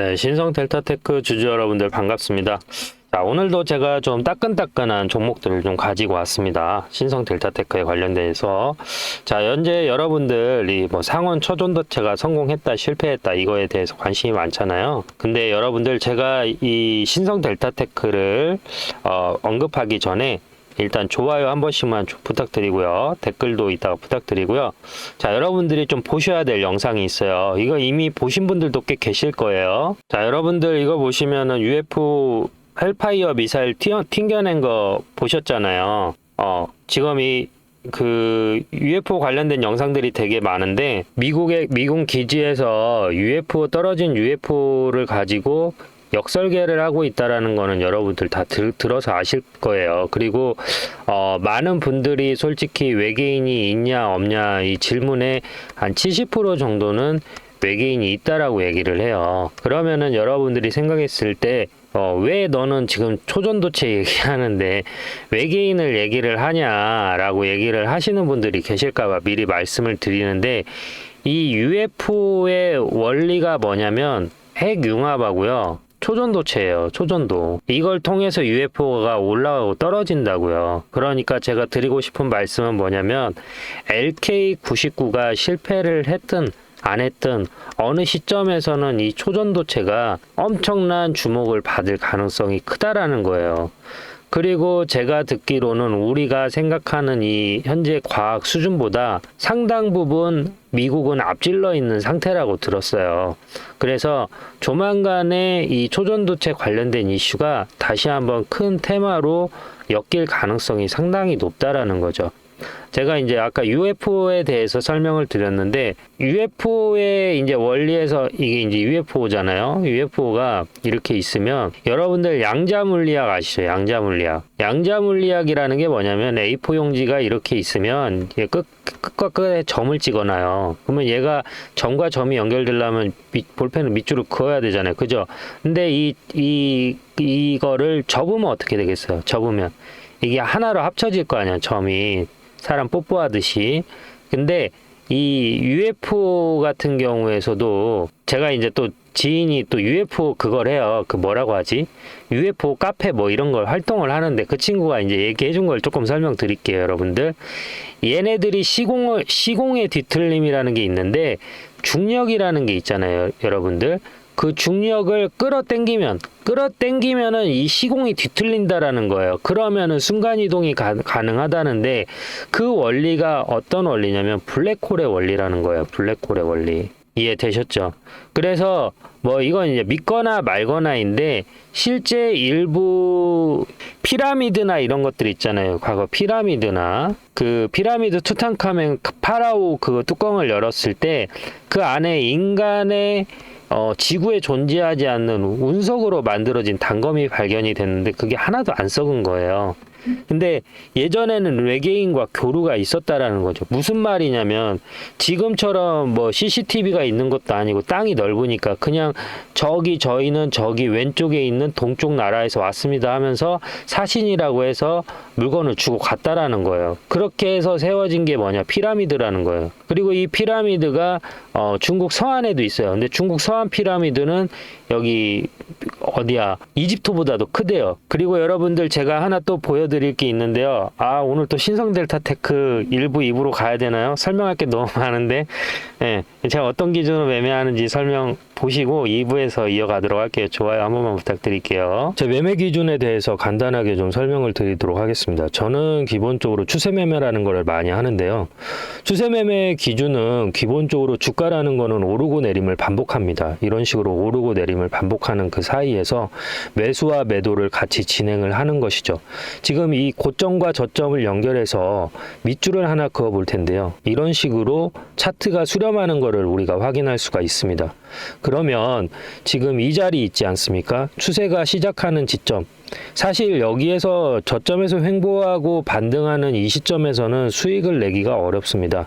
네, 신성 델타테크 주주 여러분들 반갑습니다. 자, 오늘도 제가 좀 따끈따끈한 종목들을 좀 가지고 왔습니다. 신성 델타테크에 관련돼서. 자, 현재 여러분들이 뭐 상원 초전도체가 성공했다, 실패했다, 이거에 대해서 관심이 많잖아요. 근데 여러분들 제가 이 신성 델타테크를 어, 언급하기 전에 일단 좋아요 한 번씩만 조- 부탁드리고요. 댓글도 이따가 부탁드리고요. 자, 여러분들이 좀 보셔야 될 영상이 있어요. 이거 이미 보신 분들도 꽤 계실 거예요. 자, 여러분들 이거 보시면은 UFO 헬파이어 미사일 튀어, 튕겨낸 거 보셨잖아요. 어, 지금 이그 UFO 관련된 영상들이 되게 많은데 미국의 미군 기지에서 UFO 떨어진 UFO를 가지고 역설계를 하고 있다라는 거는 여러분들 다 들, 들어서 아실 거예요. 그리고 어, 많은 분들이 솔직히 외계인이 있냐 없냐 이 질문에 한 70% 정도는 외계인이 있다라고 얘기를 해요. 그러면은 여러분들이 생각했을 때 어, 왜 너는 지금 초전도체 얘기하는데 외계인을 얘기를 하냐라고 얘기를 하시는 분들이 계실까봐 미리 말씀을 드리는데 이 UFO의 원리가 뭐냐면 핵융합하고요. 초전도체예요. 초전도. 이걸 통해서 UFO가 올라가고 떨어진다고요. 그러니까 제가 드리고 싶은 말씀은 뭐냐면 LK99가 실패를 했든 안 했든 어느 시점에서는 이 초전도체가 엄청난 주목을 받을 가능성이 크다라는 거예요. 그리고 제가 듣기로는 우리가 생각하는 이 현재 과학 수준보다 상당 부분 미국은 앞질러 있는 상태라고 들었어요. 그래서 조만간에 이 초전도체 관련된 이슈가 다시 한번 큰 테마로 엮일 가능성이 상당히 높다라는 거죠. 제가 이제 아까 UFO에 대해서 설명을 드렸는데 UFO의 이제 원리에서 이게 이제 UFO잖아요. UFO가 이렇게 있으면 여러분들 양자 물리학 아시죠? 양자 물리학. 양자 물리학이라는 게 뭐냐면 A4 용지가 이렇게 있으면 끝 끝과 끝에 점을 찍어놔요. 그러면 얘가 점과 점이 연결되려면 밑, 볼펜을 밑줄을 그어야 되잖아요. 그죠? 근데 이, 이, 이거를 접으면 어떻게 되겠어요? 접으면. 이게 하나로 합쳐질 거 아니야, 점이. 사람 뽀뽀하듯이. 근데 이 UFO 같은 경우에서도 제가 이제 또 지인이 또 UFO 그걸 해요. 그 뭐라고 하지? UFO 카페 뭐 이런 걸 활동을 하는데 그 친구가 이제 얘기해 준 걸 조금 설명드릴게요, 여러분들. 얘네들이 시공을 시공의 뒤틀림이라는 게 있는데 중력이라는 게 있잖아요, 여러분들. 그 중력을 끌어당기면 끌어당기면은 이 시공이 뒤틀린다라는 거예요. 그러면은 순간 이동이 가, 가능하다는데 그 원리가 어떤 원리냐면 블랙홀의 원리라는 거예요. 블랙홀의 원리. 이해되셨죠? 그래서 뭐 이건 이제 믿거나 말거나인데 실제 일부 피라미드나 이런 것들 있잖아요. 과거 피라미드나 그 피라미드 투탕카멘 그 파라오 그 뚜껑을 열었을 때 그 안에 인간의 어, 지구에 존재하지 않는 운석으로 만들어진 단검이 발견이 됐는데 그게 하나도 안 썩은 거예요. 근데 예전에는 외계인과 교류가 있었다라는 거죠. 무슨 말이냐면 지금처럼 뭐 CCTV가 있는 것도 아니고 땅이 넓으니까 그냥 저기 저희는 저기 왼쪽에 있는 동쪽 나라에서 왔습니다 하면서 사신이라고 해서 물건을 주고 갔다라는 거예요. 그렇게 해서 세워진 게 뭐냐 피라미드라는 거예요. 그리고 이 피라미드가 어, 중국 서안에도 있어요. 근데 중국 서안 피라미드는 여기 어디야 이집트보다도 크대요. 그리고 여러분들 제가 하나 또 보여드릴 게 있는데요. 아 오늘 또 신성 델타 테크 1부 2부로 가야 되나요? 설명할 게 너무 많은데 예, 제가 어떤 기준으로 매매하는지 설명 보시고 2부에서 이어가도록 할게요. 좋아요 한 번만 부탁드릴게요. 제 매매 기준에 대해서 간단하게 좀 설명을 드리도록 하겠습니다. 저는 기본적으로 추세 매매라는 걸 많이 하는데요. 추세 매매 기준은 기본적으로 주가라는 거는 오르고 내림을 반복합니다. 이런 식으로 오르고 내림을 반복하는 그 사이에서 매수와 매도를 같이 진행을 하는 것이죠. 지금 이 고점과 저점을 연결해서 밑줄을 하나 그어 볼 텐데요. 이런 식으로 차트가 수렴하는 것을 우리가 확인할 수가 있습니다. 그러면 지금 이 자리 있지 않습니까? 추세가 시작하는 지점. 사실 여기에서 저점에서 횡보하고 반등하는 이 시점에서는 수익을 내기가 어렵습니다.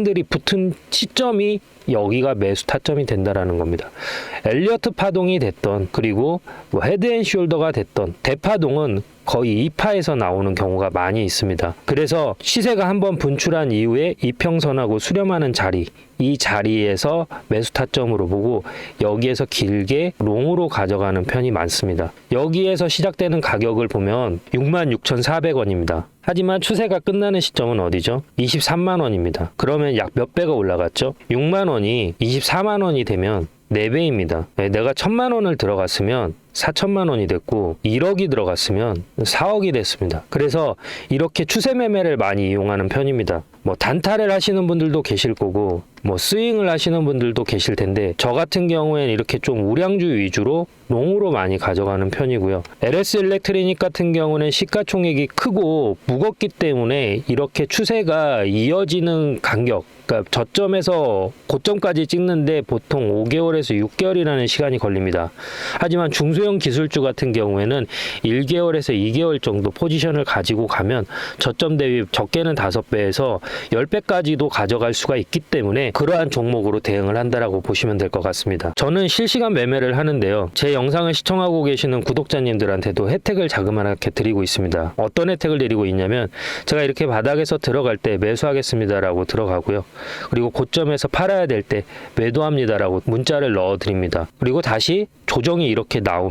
들이 붙은 시점이 여기가 매수 타점이 된다라는 겁니다. 엘리어트 파동이 됐던 그리고 뭐 헤드앤숄더가 됐던 대파동은 거의 2파에서 나오는 경우가 많이 있습니다. 그래서 시세가 한번 분출한 이후에 이평선하고 수렴하는 자리 이 자리에서 매수 타점으로 보고 여기에서 길게 롱으로 가져가는 편이 많습니다. 여기에서 시작되는 가격을 보면 66,400원입니다. 하지만 추세가 끝나는 시점은 어디죠? 23만 원입니다. 그러면 약 몇 배가 올라갔죠? 6만 원이 24만 원이 되면 4배입니다. 내가 1000만 원을 들어갔으면 4천만 원이 됐고 1억이 들어갔으면 4억이 됐습니다. 그래서 이렇게 추세 매매를 많이 이용하는 편입니다. 뭐 단타를 하시는 분들도 계실 거고 뭐 스윙을 하시는 분들도 계실 텐데 저 같은 경우에는 이렇게 좀 우량주 위주로 롱으로 많이 가져가는 편이고요. LS 일렉트리닉 같은 경우는 시가총액이 크고 무겁기 때문에 이렇게 추세가 이어지는 간격 그러니까 저점에서 고점까지 찍는데 보통 5개월에서 6개월이라는 시간이 걸립니다. 하지만 중소 형 기술주 같은 경우에는 1개월에서 2개월 정도 포지션을 가지고 가면 저점 대비 적게는 5배에서 10배까지도 가져갈 수가 있기 때문에 그러한 종목으로 대응을 한다라고 보시면 될 것 같습니다. 저는 실시간 매매를 하는데요. 제 영상을 시청하고 계시는 구독자님들한테도 혜택을 자그마하게 드리고 있습니다. 어떤 혜택을 드리고 있냐면 제가 이렇게 바닥에서 들어갈 때 매수하겠습니다라고 들어가고요. 그리고 고점에서 팔아야 될 때 매도합니다라고 문자를 넣어 드립니다. 그리고 다시 조정이 이렇게 나오면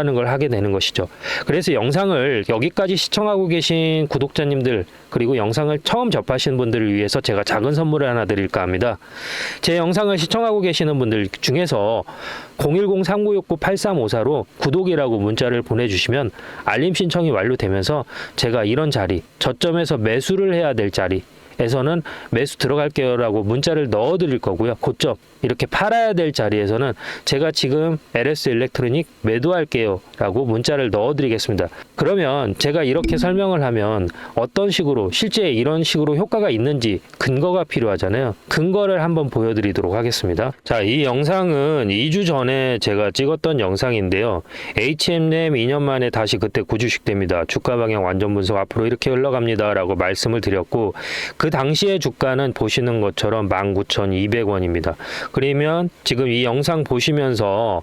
라는 걸 하게 되는 것이죠. 그래서 영상을 여기까지 시청하고 계신 구독자님들 그리고 영상을 처음 접하시는 분들을 위해서 제가 작은 선물을 하나 드릴까 합니다. 제 영상을 시청하고 계시는 분들 중에서 010-3969-8354로 구독이라고 문자를 보내주시면 알림 신청이 완료되면서 제가 이런 자리, 저점에서 매수를 해야 될 자리, 에서는 매수 들어갈게요라고 문자를 넣어 드릴 거고요. 고점 이렇게 팔아야 될 자리에서는 제가 지금 LS 일렉트로닉 매도할게요 라고 문자를 넣어 드리겠습니다. 그러면 제가 이렇게 설명을 하면 어떤 식으로 실제 이런 식으로 효과가 있는지 근거가 필요하잖아요. 근거를 한번 보여 드리도록 하겠습니다. 자, 이 영상은 2주 전에 제가 찍었던 영상인데요. HM램 2년 만에 다시 그때 구주식됩니다. 주가 방향 완전 분석 앞으로 이렇게 흘러갑니다 라고 말씀을 드렸고 그 당시의 주가는 보시는 것처럼 19,200원입니다. 그러면 지금 이 영상 보시면서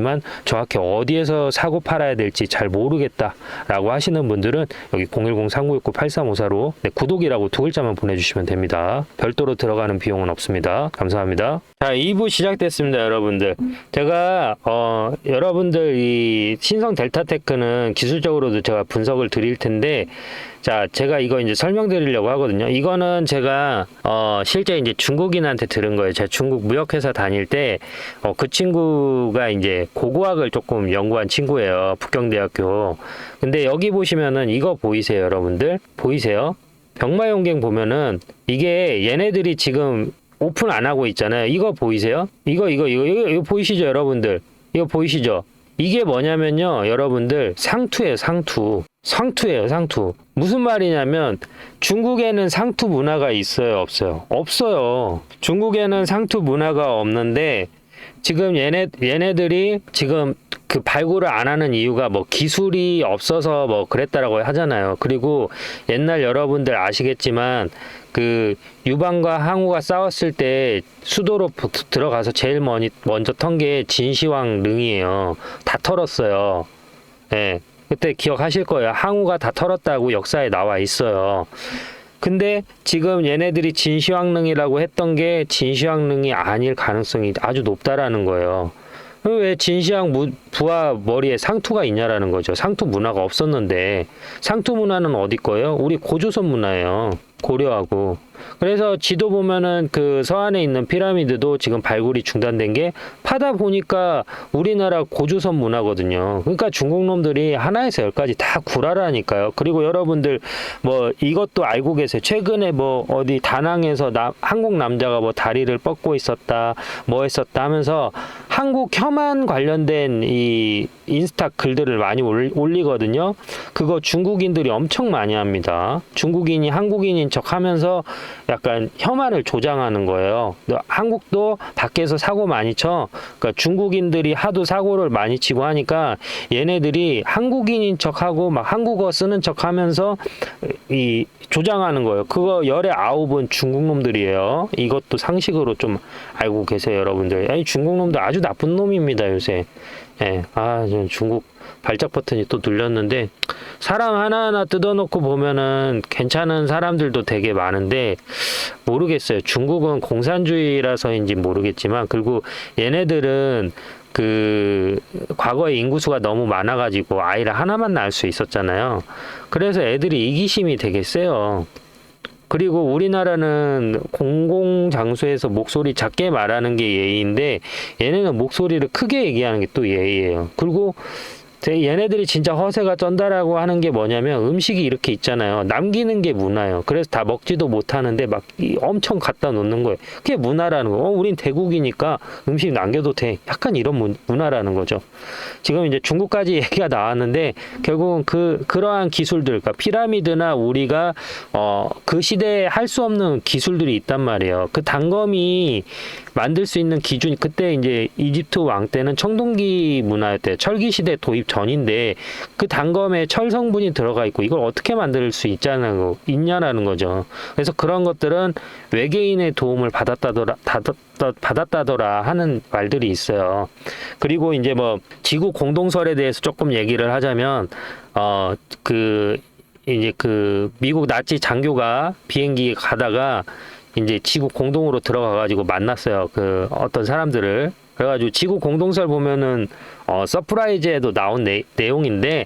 정확히 어디에서 사고 팔아야 될지 잘 모르겠다라고 하시는 분들은 여기 010-3969-8354로 네, 구독이라고 두 글자만 보내주시면 됩니다. 별도로 들어가는 비용은 없습니다. 감사합니다. 자, 2부 시작됐습니다, 여러분들. 제가 어, 여러분들 이 신성 델타테크는 기술적으로도 제가 분석을 드릴 텐데 자, 제가 이거 이제 설명드리려고 하거든요. 이거는 제가 어, 실제 이제 중국인한테 들은 거예요. 제가 중국 무역회사 다닐 때 어, 그 친구가 이제 고고학을 조금 연구한 친구예요. 북경대학교. 근데 여기 보시면은 이거 보이세요, 여러분들? 보이세요? 병마용갱 보면은 이게 얘네들이 지금 오픈 안 하고 있잖아요. 이거 보이세요? 이거 이거 이거 이거, 이거 보이시죠, 여러분들? 이거 보이시죠? 이게 뭐냐면요, 여러분들 상투예요, 상투. 상투예요, 상투. 무슨 말이냐면 중국에는 상투 문화가 있어요, 없어요? 없어요. 중국에는 상투 문화가 없는데 지금 얘네 얘네들이 지금 그 발굴을 안 하는 이유가 뭐 기술이 없어서 뭐 그랬다라고 하잖아요. 그리고 옛날 여러분들 아시겠지만 그 유방과 항우가 싸웠을 때 수도로 부- 들어가서 제일 먼저, 먼저 턴 게 진시황 릉이에요. 다 털었어요. 예. 그때 기억하실 거예요. 항우가 다 털었다고 역사에 나와 있어요. 근데 지금 얘네들이 진시황릉이라고 했던 게 진시황릉이 아닐 가능성이 아주 높다라는 거예요. 왜 진시황 무- 부하 머리에 상투가 있냐라는 거죠. 상투 문화가 없었는데 상투 문화는 어디 거예요? 우리 고조선 문화예요. 고려하고. 그래서 지도 보면은 그 서안에 있는 피라미드도 지금 발굴이 중단된 게 파다 보니까 우리나라 고조선 문화거든요. 그러니까 중국 놈들이 하나에서 열까지 다 구라라니까요. 그리고 여러분들 뭐 이것도 알고 계세요. 최근에 뭐 어디 다낭에서 나, 한국 남자가 뭐 다리를 뻗고 있었다, 뭐 했었다 하면서 한국 혐한 관련된 이 인스타 글들을 많이 올, 올리거든요. 그거 중국인들이 엄청 많이 합니다. 중국인이 한국인인 척 하면서 약간 혐한을 조장하는 거예요. 한국도 밖에서 사고 많이 쳐. 그러니까 중국인들이 하도 사고를 많이 치고 하니까 얘네들이 한국인인 척하고 막 한국어 쓰는 척하면서 이 조장하는 거예요. 그거 열의 아홉은 중국 놈들이에요. 이것도 상식으로 좀 알고 계세요, 여러분들. 아니 중국 놈들 아주 나쁜 놈입니다, 요새. 예, 아, 저 중국 발작 버튼이 또 눌렸는데 사람 하나하나 뜯어놓고 보면은 괜찮은 사람들도 되게 많은데 모르겠어요. 중국은 공산주의라서인지 모르겠지만 그리고 얘네들은 그 과거에 인구수가 너무 많아가지고 아이를 하나만 낳을 수 있었잖아요. 그래서 애들이 이기심이 되게 세요. 그리고 우리나라는 공공 장소에서 목소리 작게 말하는 게 예의인데 얘네는 목소리를 크게 얘기하는 게 또 예의예요. 그리고 제- 얘네들이 진짜 허세가 쩐다라고 하는 게 뭐냐면 음식이 이렇게 있잖아요. 남기는 게 문화예요. 그래서 다 먹지도 못하는데 막 이- 엄청 갖다 놓는 거예요. 그게 문화라는 거. 어, 우린 대국이니까 음식 남겨도 돼. 약간 이런 문, 문화라는 거죠. 지금 이제 중국까지 얘기가 나왔는데 결국은 그 그러한 기술들, 그러니까 피라미드나 우리가 어 그 시대에 할 수 없는 기술들이 있단 말이에요. 그 단검이 만들 수 있는 기준이 그때 이제 이집트 왕 때는 청동기 문화였대요. 철기 시대 도입 전인데 그 단검에 철 성분이 들어가 있고 이걸 어떻게 만들 수 있잖아요. 뭐 있냐라는 거죠. 그래서 그런 것들은 외계인의 도움을 받았다더라 받았다, 받았다더라 하는 말들이 있어요. 그리고 이제 뭐 지구 공동설에 대해서 조금 얘기를 하자면 어그 이제 그 미국 나치 장교가 비행기 가다가 이제 지구 공동으로 들어가 가지고 만났어요. 그 어떤 사람들을 그래가지고 지구 공동설 보면은 어 서프라이즈에도 나온 내, 내용인데 에,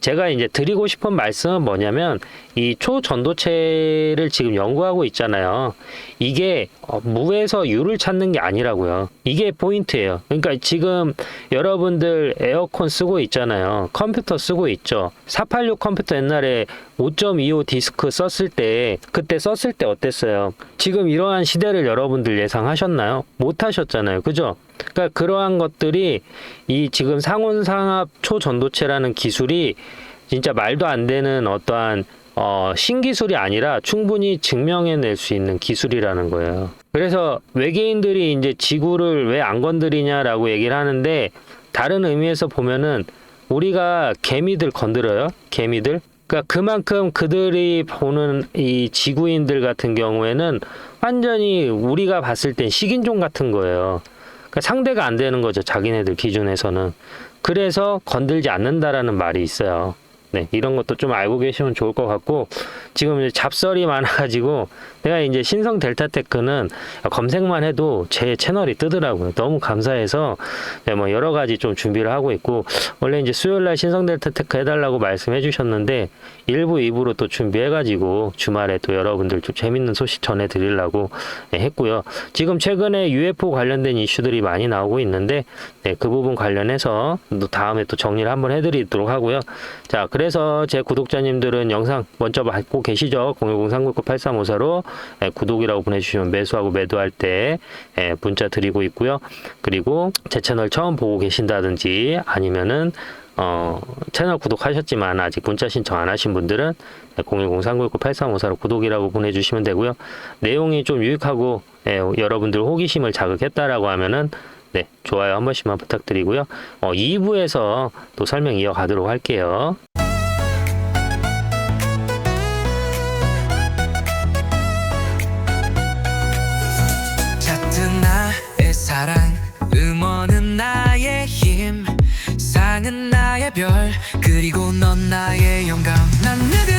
제가 이제 드리고 싶은 말씀은 뭐냐면 이 초전도체를 지금 연구하고 있잖아요. 이게 어, 무에서 유를 찾는 게 아니라고요. 이게 포인트예요. 그러니까 지금 여러분들 에어컨 쓰고 있잖아요. 컴퓨터 쓰고 있죠. 486 컴퓨터 옛날에 5.25 디스크 썼을 때 그때 썼을 때 어땠어요? 지금 이러한 시대를 여러분들 예상하셨나요? 못 하셨잖아요. 그죠? 그러니까 그러한 것들이 이 지금 상온상압 초전도체라는 기술이 진짜 말도 안 되는 어떠한 어, 신기술이 아니라 충분히 증명해낼 수 있는 기술이라는 거예요. 그래서 외계인들이 이제 지구를 왜 안 건드리냐라고 얘기를 하는데 다른 의미에서 보면은 우리가 개미들 건드려요. 개미들. 그러니까 그만큼 그들이 보는 이 지구인들 같은 경우에는 완전히 우리가 봤을 땐 식인종 같은 거예요. 그러니까 상대가 안 되는 거죠. 자기네들 기준에서는. 그래서 건들지 않는다라는 말이 있어요. 네, 이런 것도 좀 알고 계시면 좋을 것 같고 지금 이제 잡설이 많아가지고 내가 이제 신성 델타테크는 검색만 해도 제 채널이 뜨더라고요. 너무 감사해서 네, 뭐 여러 가지 좀 준비를 하고 있고 원래 이제 수요일 날 신성 델타테크 해달라고 말씀해 주셨는데 일부 2부로 또 준비해가지고 주말에 또 여러분들 좀 재밌는 소식 전해드리려고 네, 했고요. 지금 최근에 UFO 관련된 이슈들이 많이 나오고 있는데 네, 그 부분 관련해서 또 다음에 또 정리를 한번 해드리도록 하고요. 자, 그래 서 제 구독자님들은 영상 먼저 받고 계시죠? 010-399-8354로 예, 구독이라고 보내주시면 매수하고 매도할 때 예, 문자 드리고 있고요. 그리고 제 채널 처음 보고 계신다든지 아니면은 어, 채널 구독하셨지만 아직 문자 신청 안 하신 분들은 010-399-8354로 구독이라고 보내주시면 되고요. 내용이 좀 유익하고 예, 여러분들 호기심을 자극했다라고 하면은 네, 좋아요 한 번씩만 부탁드리고요. 어, 2부에서 또 설명 이어가도록 할게요. 넌 나의 영감. 난늘